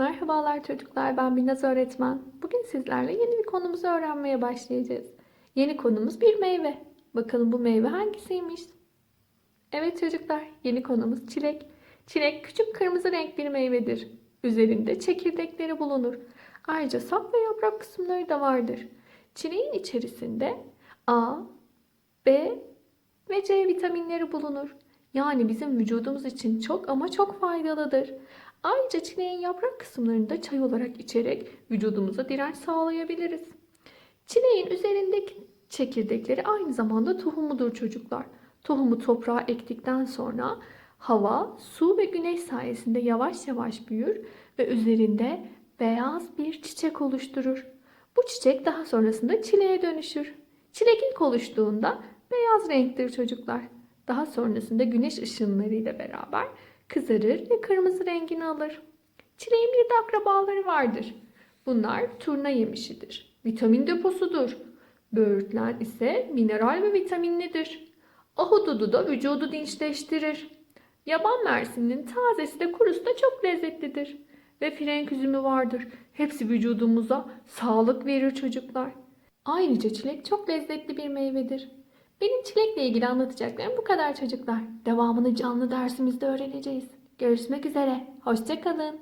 Merhabalar çocuklar, ben Binnaz öğretmen. Bugün sizlerle yeni bir konumuzu öğrenmeye başlayacağız. Yeni konumuz bir meyve. Bakalım bu meyve hangisiymiş? Evet çocuklar, yeni konumuz çilek. Çilek küçük kırmızı renk bir meyvedir. Üzerinde çekirdekleri bulunur. Ayrıca sap ve yaprak kısımları da vardır. Çileğin içerisinde A, B ve C vitaminleri bulunur. Yani bizim vücudumuz için çok ama çok faydalıdır. Ayrıca çileğin yaprak kısımlarını da çay olarak içerek vücudumuza direnç sağlayabiliriz. Çileğin üzerindeki çekirdekleri aynı zamanda tohumudur çocuklar. Tohumu toprağa ektikten sonra hava, su ve güneş sayesinde yavaş yavaş büyür ve üzerinde beyaz bir çiçek oluşturur. Bu çiçek daha sonrasında çileğe dönüşür. Çilek ilk oluştuğunda beyaz renktir çocuklar. Daha sonrasında güneş ışınlarıyla beraber kızarır ve kırmızı rengini alır. Çileğin bir de akrabaları vardır. Bunlar turna yemişidir. Vitamin deposudur. Böğürtlen ise mineral ve vitaminlidir. Ahududu da vücudu dinçleştirir. Yaban mersinin tazesi de kurusu da çok lezzetlidir. Ve frenk üzümü vardır. Hepsi vücudumuza sağlık verir çocuklar. Ayrıca çilek çok lezzetli bir meyvedir. Benim çilekle ilgili anlatacaklarım bu kadar çocuklar. Devamını canlı dersimizde öğreneceğiz. Görüşmek üzere. Hoşçakalın.